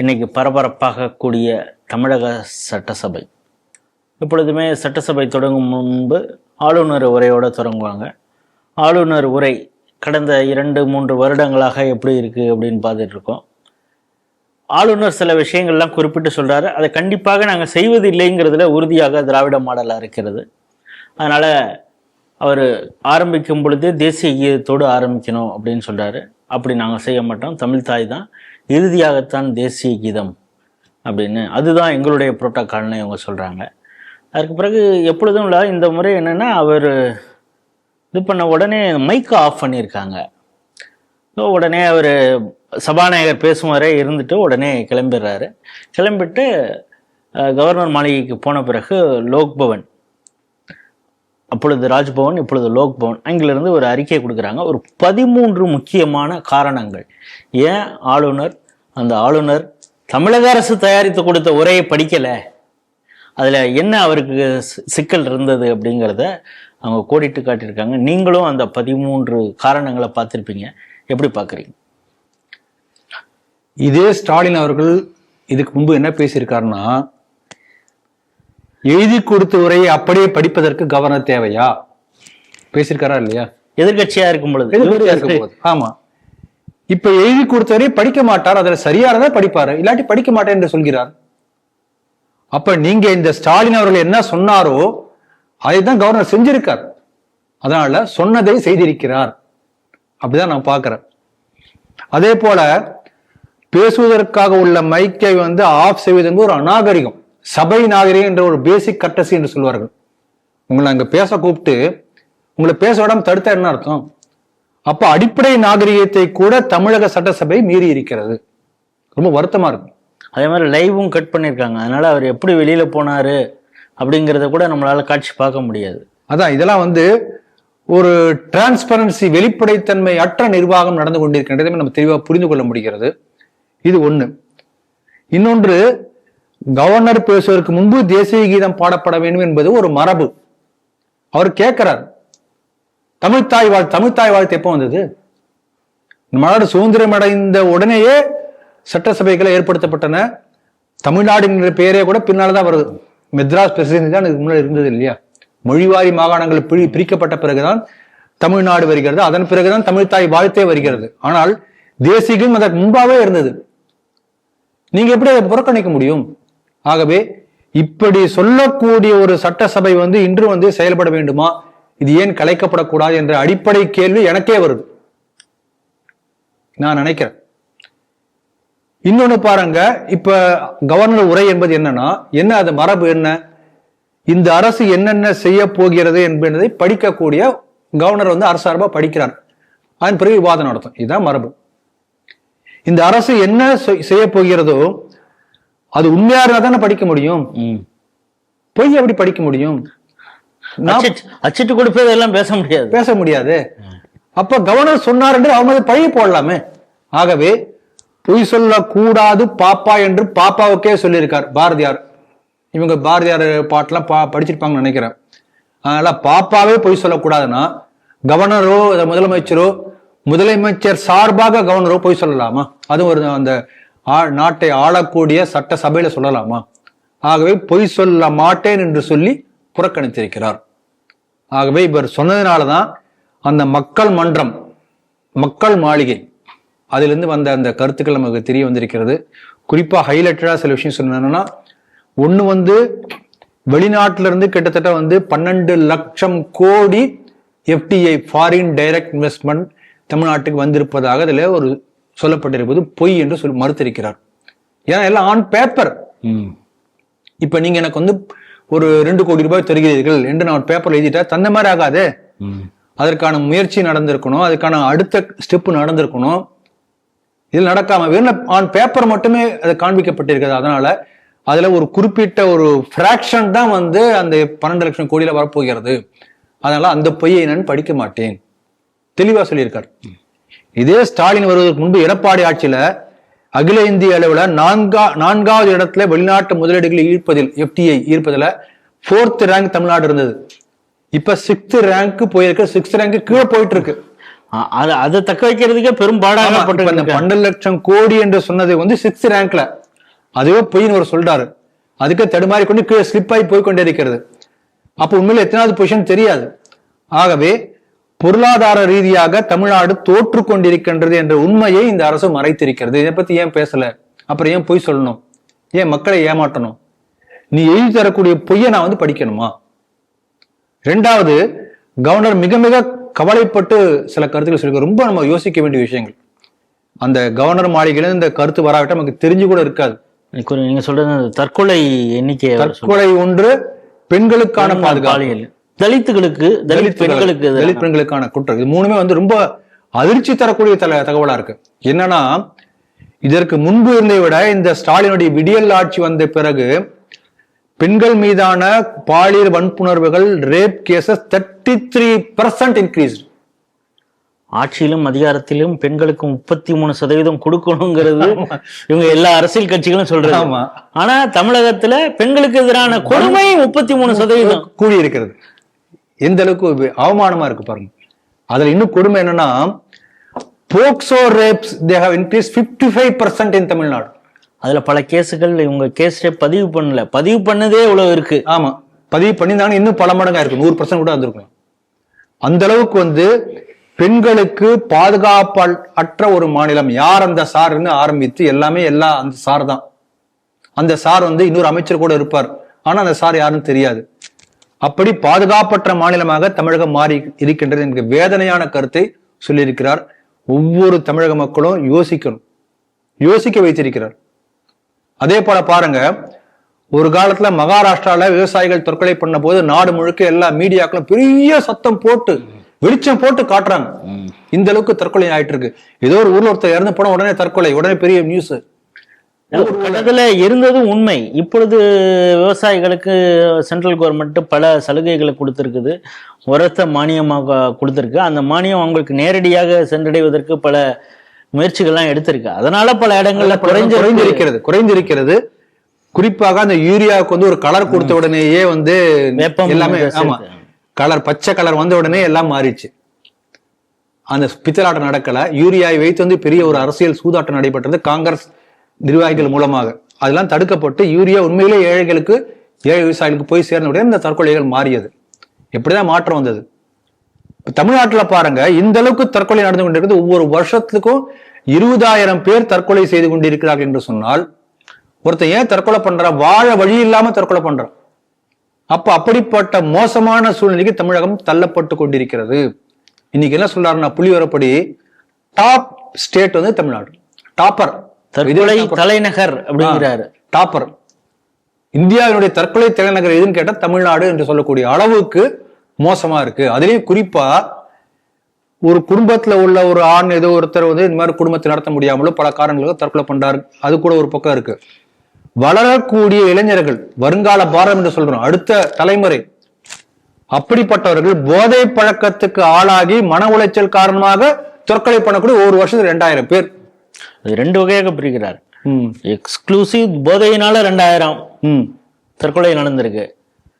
இன்றைக்கி பரபரப்பாக கூடிய தமிழக சட்டசபை. எப்பொழுதுமே சட்டசபை தொடங்கும் முன்பு ஆளுநர் உரையோடு தொடங்குவாங்க. ஆளுநர் உரை கடந்த இரண்டு மூன்று வருடங்களாக எப்படி இருக்குது அப்படின்னு பார்த்துட்டு இருக்கோம். ஆளுநர் சில விஷயங்கள்லாம் குறிப்பிட்டு சொல்கிறாரு அதை கண்டிப்பாக நாங்கள் செய்வது இல்லைங்கிறதுல உறுதியாக திராவிட மாடலாக இருக்கிறது அதனால் அவர் ஆரம்பிக்கும் பொழுது தேசிய கீதத்தோடு ஆரம்பிக்கணும் அப்படின்னு சொல்கிறாரு அப்படி நாங்கள் செய்ய மாட்டோம். தமிழ் தாய் தான். இறுதியாகத்தான் தேசிய கீதம் அப்படின்னு அதுதான் எங்களுடைய புரோட்டோக்கால்னு இவங்க சொல்கிறாங்க அதுக்கு பிறகு எப்பொழுதும் இல்லை இந்த முறை என்னென்னா அவர் இது பண்ண உடனே மைக்கை ஆஃப் பண்ணியிருக்காங்க. உடனே அவர் சபாநாயகர் பேசும் வரை இருந்துட்டு உடனே கிளம்பிடுறாரு. கிளம்பிட்டு கவர்னர் மாளிகைக்கு போன பிறகு லோக்பவன் அப்பொழுது ராஜ்பவன் இப்பொழுது லோக்பவன் அங்கிலிருந்து ஒரு அறிக்கை கொடுக்குறாங்க. ஒரு பதிமூன்று முக்கியமான காரணங்கள். ஏன் ஆளுநர் அந்த ஆளுநர் தமிழக அரசு தயாரித்து கொடுத்த உரையை படிக்கலை? அதில் என்ன அவருக்கு சிக்கல் இருந்தது அப்படிங்கிறத அவங்க கோடிட்டு காட்டியிருக்காங்க. நீங்களும் அந்த பதிமூன்று காரணங்களை பார்த்துருப்பீங்க. எப்படி பார்க்குறீங்க? இதே ஸ்டாலின் அவர்கள் இதுக்கு முன்பு என்ன பேசியிருக்காருன்னா எழுதி கொடுத்த உரையை அப்படியே படிப்பதற்கு கவர்னர் தேவையா? பேசியிருக்காரா இல்லையா? எதிர்க்கட்சியா இருக்கும் பொழுது. ஆமா. இப்ப எழுதி கொடுத்தவரை படிக்க மாட்டார் அதுல சரியானதா படிப்பாரு இல்லாட்டி படிக்க மாட்டேன் என்று சொல்கிறார். அப்ப நீங்க இந்த ஸ்டாலின் அவர்கள் என்ன சொன்னாரோ அதை தான் கவர்னர் செஞ்சிருக்கார். அதனால சொன்னதை செய்திருக்கிறார். அப்படிதான் நான் பார்க்கிறேன். அதே போல பேசுவதற்காக உள்ள மைக்கை வந்து ஆஃப் செய்வது என்பது ஒரு அநாகரிகம். சபை நாகரிகம் என்ற ஒரு பேசிக் கட்டசி என்று சொல்வார்கள். உங்களை அங்க பேச கூப்பிட்டு உங்களை பேச விடாம தடுத்தா என்ன அர்த்தம்? அப்ப அடிப்படை நாகரிகத்தை கூட தமிழக சட்டசபை மீறி இருக்கிறது. ரொம்ப வருத்தமா இருக்கும். அதே மாதிரி லைவும் கட் பண்ணியிருக்காங்க. அதனால அவர் எப்படி வெளியில போனாரு அப்படிங்கிறத கூட நம்மளால காட்சி பார்க்க முடியாது. அதான் இதெல்லாம் வந்து ஒரு டிரான்ஸ்பரன்சி வெளிப்படைத்தன்மை அற்ற நிர்வாகம் நடந்து கொண்டிருக்கின்றதை நம்ம தெளிவாக புரிந்து கொள்ள முடிகிறது. இது ஒண்ணு. இன்னொன்று கவர்னர் பேசுவதற்கு முன்பு தேசிய கீதம் பாடப்பட வேண்டும் என்பது ஒரு மரபு. அவர் கேட்கிறார் தமிழ்த்தாய் வாழ் தமிழ்த்தாய் வாழ்த்து எப்போ வந்தது? நாடு சுதந்திரம் அடைந்த உடனேயே சட்டசபைகளை ஏற்படுத்தப்பட்டன. தமிழ்நாடு என்ற பெயரே கூட பின்னால்தான் வருது. மெத்ராஸ் பிரசிடென்சி தான் இதுக்கு முன்னாடி இருந்தது இல்லையா? மொழிவாரி மாகாணங்கள் பிரி பிரிக்கப்பட்ட பிறகுதான் தமிழ்நாடு வருகிறது. அதன் பிறகுதான் தமிழ்த்தாய் வாழ்த்தே வருகிறது. ஆனால் தேசிகம் அதற்கு முன்பாகவே இருந்தது. நீங்க எப்படி அதை புறக்கணிக்க முடியும்? ஆகவே இப்படி சொல்லக்கூடிய ஒரு சட்டசபை வந்து இன்று வந்து செயல்பட வேண்டுமா? இது ஏன் கலைக்கப்படக்கூடாது என்ற அடிப்படை கேள்வி எனக்கே வருது. நான் நினைக்கிறேன். இன்னொன்னு பாருங்க இப்ப கவர்னர் உரை என்பது என்னன்னா என்ன அது மரபு என்ன? இந்த அரசு என்னென்ன செய்ய போகிறது என்பதை படிக்கக்கூடிய கவர்னர் வந்து அரசு படிக்கிறார். அதன் பிறகு விவாதம் நடத்தும். இதுதான் மரபு. இந்த அரசு என்ன செய்- செய்ய போகிறதோ அது உண்மையா இருந்தா தானே படிக்க முடியும். பொய் எப்படி படிக்க முடியும்? அச்சிட்டு அச்சிட்டு கொடுப்பதெல்லாம் பேச முடியாது. பேச முடியாது. அப்ப கவர்னர் சொன்னார் என்று அவங்க பழி போடலாமே. ஆகவே பொய் சொல்லக்கூடாது பாப்பா என்று பாப்பாவுக்கே சொல்லியிருக்கார் பாரதியார். இவங்க பாரதியார் பாட்டெல்லாம் பா படிச்சிருப்பாங்கன்னு நினைக்கிறேன். அதனால பாப்பாவே பொய் சொல்லக்கூடாதுன்னா கவர்னரோ முதலமைச்சரோ முதலமைச்சர் சார்பாக கவர்னரோ பொய் சொல்லலாமா? அதுவும் ஒரு அந்த நாட்டை ஆளக்கூடிய சட்ட சபையில சொல்லலாமா? ஆகவே பொய் சொல்ல மாட்டேன் என்று சொல்லி புறக்கணித்திருக்கிறார். ஆகவே இவர் சொன்னதுனாலதான் அந்த மக்கள் மன்றம் மக்கள் மாளிகை அதிலிருந்து வந்த அந்த கருத்துக்கள் நமக்கு தெரிய வந்திருக்கிறது. குறிப்பா ஹைலைட்டடா சில விஷயம் சொன்னா ஒண்ணு வந்து வெளிநாட்டுல இருந்து கிட்டத்தட்ட வந்து பன்னெண்டு லட்சம் கோடி எஃப்டிஐ ஃபாரின் டைரக்ட் இன்வெஸ்ட்மெண்ட் தமிழ்நாட்டுக்கு வந்திருப்பதாக அதுல ஒரு சொல்லப்பட்டிருப்பது பொய் என்று சொல்லி மறுத்திருக்கிறார். ஏன்னா எல்லாம் ஆன் பேப்பர். இப்ப நீங்க எனக்கு வந்து ஒரு ரெண்டு கோடி ரூபாய் தருகிறீர்கள் என்று நான் ஒரு பேப்பர்ல எழுதிட்டா தந்த மாதிரி ஆகாது. அதற்கான முயற்சி நடந்திருக்கணும் அதுக்கான அடுத்த ஸ்டெப் நடந்திருக்கணும். இது நடக்காம வெறும் ஆன் பேப்பர் மட்டுமே அது காண்பிக்கப்பட்டிருக்கிறது அதனால அதுல ஒரு குறிப்பிட்ட ஒரு ஃபிராக்ஷன் தான் வந்து அந்த பன்னெண்டு லட்சம் கோடியில வரப்போகிறது. அதனால அந்த பொய்யை நான் படிக்க மாட்டேன். தெளிவா சொல்லியிருக்கார். இதே ஸ்டாலின் வருவதற்கு முன்பு எடப்பாடி ஆட்சியில அகில இந்திய அளவுல நான்கா நான்காவது இடத்துல வெளிநாட்டு முதலீடுகளை ஈர்ப்பதில் எஃப்டிஐ ஈர்ப்பதுல ஃபோர்த் ரேங்க் தமிழ்நாடு இருந்தது. இப்ப சிக்ஸ்த் ரேங்க் போயிருக்கு சிக்ஸ்த் ரேங்க் கீழே போயிட்டு இருக்கு அது அதை தக்க வைக்கிறதுக்கே பெரும் பாடாக பன்னெண்டு லட்சம் கோடி என்று சொன்னது வந்து சிக்ஸ்த் ரேங்க்ல அதுவே பொய்ன்னு ஒரு சொல்றாரு. அதுக்கு தடுமாறி கொண்டு கீழே ஸ்லிப் ஆகி போய் கொண்டே இருக்கிறது. அப்போ உண்மையில எத்தனாவது பொசிஷன் தெரியாது. ஆகவே பொருளாதார ரீதியாக தமிழ்நாடு தோற்று கொண்டிருக்கின்றது என்ற உண்மையை இந்த அரசு மறைத்திருக்கிறது. இதை பத்தி ஏன் பேசல? அப்புறம் ஏன் பொய் சொல்லணும்? ஏன் மக்களை ஏமாற்றணும்? நீ எழுதி தரக்கூடிய பொய்யை நான் வந்து படிக்கணுமா? ரெண்டாவது கவர்னர் மிக மிக கவலைப்பட்டு சில கருத்துக்கள் சொல்லி ரொம்ப நம்ம யோசிக்க வேண்டிய விஷயங்கள். அந்த கவர்னர் மாளிகையில இந்த கருத்து வராவிட்டால் நமக்கு தெரிஞ்சு கூட இருக்காது. நீங்க சொல்றது தற்கொலை எண்ணிக்கை. தற்கொலை ஒன்று பெண்களுக்கான பாதுகாப்பு. தலித்துகளுக்கு தலித் பெண்களுக்கு தலித் பெண்களுக்கான குற்றம் இது மூணுமே வந்து ரொம்ப அதிர்ச்சி தரக்கூடிய தல தகவலா இருக்கு. என்னன்னா இதற்கு முன்பு இருந்ததை விட இந்த ஸ்டாலினுடைய விடியல் ஆட்சி வந்த பிறகு பெண்கள் மீதான பாலியல் வன்புணர்வுகள் rape cases thirty three percent increase ஆட்சியிலும் அதிகாரத்திலும் பெண்களுக்கு முப்பத்தி மூணு சதவீதம் கொடுக்கணுங்கிறது இவங்க எல்லா அரசியல் கட்சிகளும் சொல்றாங்க ஆனா தமிழகத்துல பெண்களுக்கு எதிரான கொடுமை முப்பத்தி மூணு சதவீதம். கூடி இருக்கிறது எந்த அளவுக்கு அவமானமா இருக்கு பாருங்க. அதுல இன்னும் கொடுமை என்னன்னா POCSO rapes they have increase fifty five percent in Tamil Nadu அதுல பல கேஸுகள் இவங்க கேஸ் பதிவு பண்ணல. பதிவு பண்ணதே இவ்வளவு இருக்கு. ஆமா. பதிவு பண்ணியிருந்தாங்கன்னா இன்னும் பல மடங்கா இருக்கு. நூறு பர்சன்ட் கூட வந்திருக்கும் அந்த அளவுக்கு வந்து பெண்களுக்கு பாதுகாப்பு அற்ற ஒரு மாநிலம் யார் அந்த சார்னு ஆரம்பித்து எல்லாமே எல்லா அந்த சார் தான். அந்த சார் வந்து இன்னொரு அமைச்சர் கூட இருப்பார். ஆனா அந்த சார் யாருன்னு தெரியாது. அப்படி பாதுகாப்பற்ற மாநிலமாக தமிழகம் மாறி இருக்கின்றது என்கிற வேதனையான கருத்தை சொல்லியிருக்கிறார். ஒவ்வொரு தமிழக மக்களும் யோசிக்கணும். யோசிக்க வைத்திருக்கிறார். அதே போல பாருங்க ஒரு காலத்துல மகாராஷ்டிரால விவசாயிகள் தற்கொலை பண்ண போது நாடு முழுக்க எல்லா மீடியாக்களும் பெரிய சத்தம் போட்டு வெளிச்சம் போட்டு காட்டுறாங்க. இந்த அளவுக்கு தற்கொலை ஆயிட்டு இருக்கு ஏதோ ஒரு ஊர்ல ஒருத்தர் இறந்து போன உடனே தற்கொலை உடனே பெரிய நியூஸ் ஒரு கட்டத்துல இருந்ததும் உண்மை. இப்பொழுது விவசாயிகளுக்கு சென்ட்ரல் கவர்மெண்ட் பல சலுகைகளை கொடுத்திருக்குது. உரத்தை மானியமாக கொடுத்திருக்கு. அந்த மானியம் அவங்களுக்கு நேரடியாக சென்றடைவதற்கு பல முயற்சிகள்லாம் எடுத்திருக்கு. அதனால பல இடங்கள்ல குறைஞ்ச குறைந்திருக்கிறது குறைந்திருக்கிறது குறிப்பாக அந்த யூரியாவுக்கு வந்து ஒரு கலர் கொடுத்த உடனேயே வந்து எல்லாமே. ஆமா. கலர் பச்சை கலர் வந்த உடனே எல்லாம் மாறிடுச்சு அந்த பித்தலாட்டம் நடக்கல. யூரியாவை வைத்து வந்து பெரிய ஒரு அரசியல் சூதாட்டம் நடைபெற்றது. காங்கிரஸ் நிர்வாகிகள் மூலமாக. அதெல்லாம் தடுக்கப்பட்டு யூரியா உண்மையிலே ஏழைகளுக்கு ஏழை விவசாயிகளுக்கு போய் சேர்ந்த உடனே இந்த தற்கொலைகள் மாறியது. எப்படிதான் மாற்றம் வந்தது? தமிழ்நாட்டில் பாருங்க இந்த அளவுக்கு தற்கொலை நடந்து கொண்டிருக்கிறது. ஒவ்வொரு வருஷத்துக்கும் இருபதாயிரம் பேர் தற்கொலை செய்து கொண்டிருக்கிறார்கள் என்று சொன்னால் ஒருத்தன் ஏன் தற்கொலை பண்றான்? வாழ வழி இல்லாம தற்கொலை பண்றான். அப்ப அப்படிப்பட்ட மோசமான சூழ்நிலைக்கு தமிழகம் தள்ளப்பட்டு கொண்டிருக்கிறது. இன்னைக்கு என்ன சொல்றாருன்னா புலிவரப்படி டாப் ஸ்டேட் வந்து தமிழ்நாடு. டாப்பர் தற்கொலை தலைநகர் அப்படிங்கிறாரு. டாப்பர். இந்தியாவினுடைய தற்கொலை தலைநகர் எதுன்னு கேட்டா தமிழ்நாடு என்று சொல்லக்கூடிய அளவுக்கு மோசமா இருக்கு. அதுலயும் குறிப்பா ஒரு குடும்பத்துல உள்ள ஒரு ஆண் ஏதோ ஒருத்தர் வந்து இந்த மாதிரி குடும்பத்தை நடத்த முடியாமலோ பல காரணங்களுக்கும் தற்கொலை பண்றாரு. அது கூட ஒரு பக்கம் இருக்கு. வளரக்கூடிய இளைஞர்கள் வருங்கால பாரதம் என்று சொல்றோம் அடுத்த தலைமுறை அப்படிப்பட்டவர்கள் போதை பழக்கத்துக்கு ஆளாகி மன உளைச்சல் காரணமாக தற்கொலை பண்ணக்கூடிய ஒரு வருஷத்துக்கு ரெண்டாயிரம் பேர். அது ரெண்டு வகையாக பிரிக்கிறார். எக்ஸ்க்ளூசிவ் போதையினால ரெண்டாயிரம். தற்கொலை நடந்திருக்கு.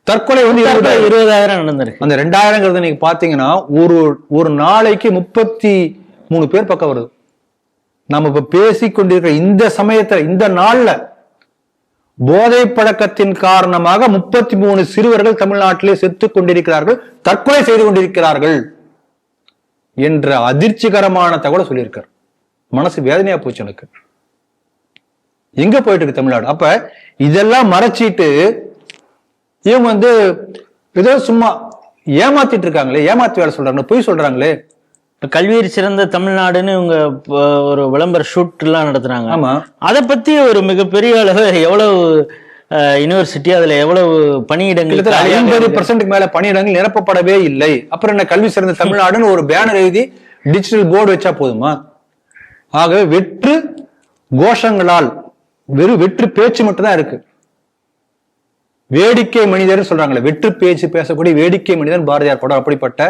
தற்கொலை வந்து இருபதாயிரம். நடந்திருக்கு. அந்த ரெண்டாயிரங்கிறது நீங்க பாத்தீங்கன்னா ஒரு ஒரு நாளைக்கு முப்பத்தி மூணு பேர் பக்கம் வருது. நம்ம இப்ப பேசிக் கொண்டிருக்கிற இந்த சமயத்துல இந்த நாள்ல போதை பழக்கத்தின் காரணமாக முப்பத்தி மூணு சிறுவர்கள் தமிழ்நாட்டிலே செத்துக் கொண்டிருக்கிறார்கள் தற்கொலை செய்து கொண்டிருக்கிறார்கள் என்ற அதிர்ச்சிகரமான தகவலை சொல்லியிருக்கார். மனசு வேதனையா போச்சு எனக்கு. எங்க போயிட்டு இருக்கு தமிழ்நாடு? அப்ப இதெல்லாம் மறைச்சிட்டு இவங்க வந்து ஏதோ சும்மா ஏமாத்திட்டு இருக்காங்களே ஏமாத்தி வேலை சொல்றாங்க பொய் சொல்றாங்களே. கல்வியில் சிறந்த தமிழ்நாடுன்னு இவங்க ஒரு விளம்பர ஷூட் எல்லாம் நடத்துறாங்க. ஆமா. அதை பத்தி ஒரு மிகப்பெரிய அளவு எவ்வளவு யூனிவர்சிட்டி அதுல எவ்வளவு பணியிடங்கள் ஐம்பது. பர்சன்ட்டுக்கு மேல பணியிடங்கள் நிரப்பப்படவே இல்லை. அப்புறம் என்ன கல்வி சிறந்த தமிழ்நாடுன்னு ஒரு பேனர் எழுதி டிஜிட்டல் போர்டு வச்சா போதுமா? ஆகவே வெற்று கோஷங்களால் வெறும் வெற்று பேச்சு மட்டும்தான் இருக்கு. வேடிக்கை மனிதர் சொல்றாங்களே வெற்று பேச்சு பேசக்கூடிய வேடிக்கை மனிதன் பாரதியார் படம். அப்படிப்பட்ட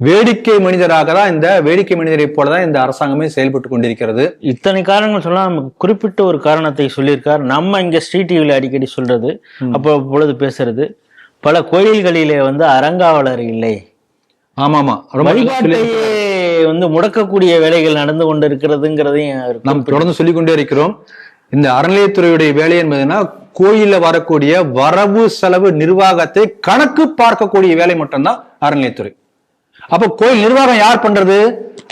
வேடிக்கை மனிதராக தான் இந்த வேடிக்கை மனிதரை போலதான் இந்த அரசாங்கமே செயல்பட்டு கொண்டிருக்கிறது. இத்தனை காரணங்கள் சொன்னா நமக்கு குறிப்பிட்ட ஒரு காரணத்தை சொல்லியிருக்கார். நம்ம இங்க ஸ்ட்ரீட் டிவில அடிக்கடி சொல்றது அப்போ பொழுது பேசுறது. பல கோயில்களிலே வந்து அறங்காவலர் இல்லை. ஆமா ஆமா ரொம்ப வந்து முடக்கக்கூடிய வேலைகள் நடந்து கொண்டு இருக்கிறதுங்கிறதையும் நாம் தொடர்ந்து சொல்லிக் கொண்டே இருக்கிறோம். இந்த அறநிலையத்துறையுடைய வேலை என்பதுன்னா கோயில்ல வரக்கூடிய வரவு செலவு நிர்வாகத்தை கணக்கு பார்க்கக்கூடிய வேலை மட்டும்தான் அறநிலையத்துறை. அப்ப கோயில் நிர்வாகம் யார் பண்றது?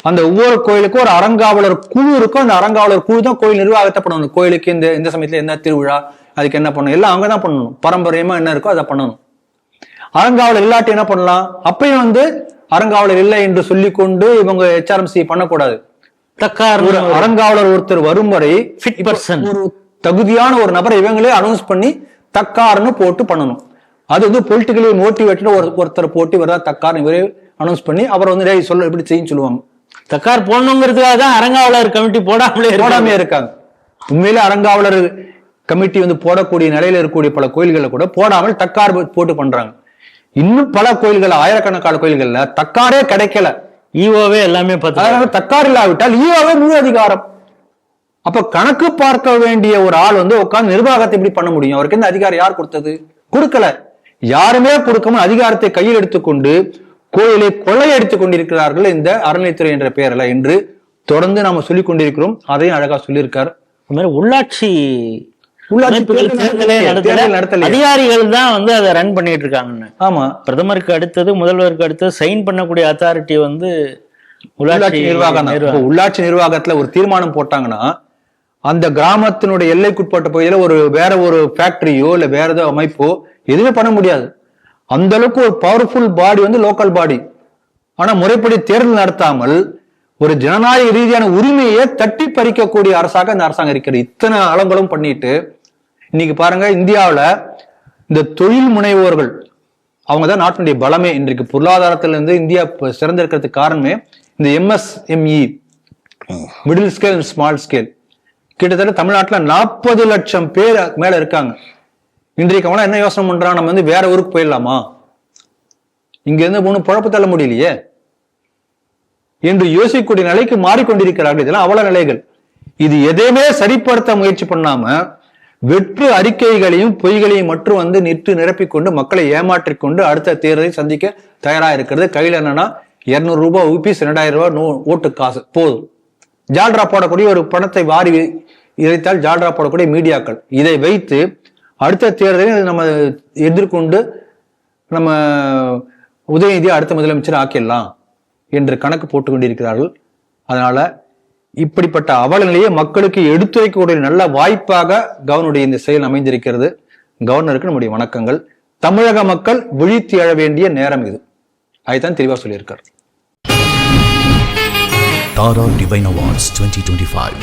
அந்த ஒவ்வொரு கோயிலுக்கும் ஒரு அறங்காவலர் குழு இருக்கும். அந்த அறங்காவலர் குழு தான் கோயில் நிர்வாகத்தை பண்ணணும். கோயிலுக்கு இந்த இந்த சமயத்துல என்ன திருவிழா அதுக்கு என்ன பண்ணணும்? எல்லாம் அவங்க தான் பண்ணணும். பாரம்பரியமா என்ன இருக்கோ அதை பண்ணணும். அறங்காவலர் இல்லாட்டி என்ன பண்ணலாம்? அப்பயும் வந்து அறங்காவலர் இல்லை என்று சொல்லிக்கொண்டு இவங்க ஹெச்ஆர்எம்சி பண்ணக்கூடாது. தக்கார் ஒரு அறங்காவலர் ஒருத்தர் வரும் வரை. ஒரு தகுதியான ஒரு நபரை இவங்களே அனௌன்ஸ் பண்ணி தக்கார்னு போட்டு பண்ணணும். அது வந்து பொலிட்டிக்கலி மோட்டிவேட்டட் ஒரு ஒருத்தர் போட்டு இவர் தான் தக்கார் இவரே அனௌன்ஸ் பண்ணி அவர் வந்து டேய் சொல்ல இப்படி செய்யும் சொல்லுவாங்க. தக்கார் போடணுங்கிறதுக்காக தான் அரங்காவலர் கமிட்டி போடாமலே. போடாமே இருக்காங்க. உண்மையிலே அறங்காவலர் கமிட்டி வந்து போடக்கூடிய நிலையில இருக்கக்கூடிய பல கோயில்களை கூட போடாமல் தக்கார் போட்டு பண்றாங்க. இன்னும் பல கோயில்கள் ஆயிரக்கணக்கான கோயில்கள்ல தக்காரே கிடைக்கல. ஈவோவே எல்லாமே அதனால தக்கார் இல்லாவிட்டால் ஈவாவே முழு அதிகாரம். அப்ப கணக்கு பார்க்க வேண்டிய ஒரு ஆள் வந்து உட்கார்ந்து நிர்வாகத்தை எப்படி பண்ண முடியும்? அவருக்கு இந்த அதிகாரம் யார் கொடுத்தது? கொடுக்கல. யாருமே கொடுக்காம அதிகாரத்தை கையில் எடுத்துக்கொண்டு கோயிலை கொள்ளையடித்துக் கொண்டிருக்கிறார்கள் இந்த அறநிலைத்துறை என்ற பெயரில் என்று தொடர்ந்து நாம சொல்லிக் கொண்டிருக்கிறோம். அதையும் அழகா சொல்லியிருக்கார். உள்ளாட்சி அதிகாரிகள் தான் வந்து அதை ரன் பண்ணிட்டு இருக்காங்கன்னு ஆமா. பிரதமருக்கு அடுத்தது முதல்வருக்கு அடுத்தது சைன் பண்ணக்கூடிய அத்தாரிட்டி வந்து உள்ளாட்சி நிர்வாகம் உள்ளாட்சி நிர்வாகத்துல ஒரு தீர்மானம் போட்டாங்கன்னா அந்த கிராமத்தினுடைய எல்லைக்குட்பட்ட பகுதியில ஒரு வேற ஒரு ஃபேக்டரியோ இல்ல வேற ஏதோ அமைப்போ எதுவுமே பண்ண முடியாது. அந்த அளவுக்கு ஒரு பவர்ஃபுல் பாடி வந்து லோக்கல் பாடி ஆனா முறைப்படி தேர்தல் நடத்தாமல் ஒரு ஜனநாயக ரீதியான உரிமையை தட்டி பறிக்கக்கூடிய அரசாக இந்த அரசாங்கம் இருக்கிறது. இத்தனை அளங்களும் பண்ணிட்டு இன்னைக்கு பாருங்க இந்தியாவுல இந்த தொழில் முனைவோர்கள் அவங்க தான் நாட்டினுடைய பலமே. இன்றைக்கு பொருளாதாரத்திலிருந்து இந்தியா சிறந்திருக்கிறதுக்கு காரணமே இந்த MSME middle scale small scale கிட்டத்தட்ட தமிழ்நாட்டுல நாற்பது லட்சம் பேர் மேல இருக்காங்க. இன்றைக்கு அவனா என்ன யோசனை பண்றான் நம்ம வந்து வேற ஊருக்கு போயிடலாமா? இங்க இருந்து ஒன்றும் குழப்ப தள்ள முடியலையே? என்று யோசிக்கக்கூடிய நிலைக்கு மாறிக்கொண்டிருக்கிறார்கள். இதெல்லாம் அவல நிலைகள். இது எதையுமே சரிப்படுத்த முயற்சி பண்ணாம வெற்று அறிக்கைகளையும் பொய்களையும் மட்டும் வந்து நிற்று நிரப்பிக்கொண்டு மக்களை ஏமாற்றிக்கொண்டு அடுத்த தேர்தலை சந்திக்க தயாரா இருக்கிறது கையில என்னன்னா இருநூறு ரூபாய் ஊபிஸ் ரெண்டாயிரம் ரூபாய் நோ ஓட்டு காசு. போதும். ஜால்ரா போடக்கூடிய ஒரு பணத்தை வாரி இறைத்தால் ஜால்ரா போடக்கூடிய மீடியாக்கள். இதை வைத்து அடுத்த தேர்தலை நம்ம எதிர்கொண்டு நம்ம உதயநிதி அடுத்த முதலமைச்சர் ஆக்கிடலாம் என்று கணக்கு போட்டு கொண்டிருக்கிறார்கள். அதனால இப்படிப்பட்ட அவல நிலையை மக்களுக்கு எடுத்துரைக்கக்கூடிய நல்ல வாய்ப்பாக கவர்னருடைய இந்த செயல் அமைந்திருக்கிறது. கவர்னருக்கு நம்முடைய வணக்கங்கள். தமிழக மக்கள் விழித்து எழ வேண்டிய நேரம் இது. அதைத்தான் தெளிவாக சொல்லியிருக்கார். டிபைன் ஓஸ்ட் டுவெண்ட்டி டுவெண்ட்டி ஃபைவ்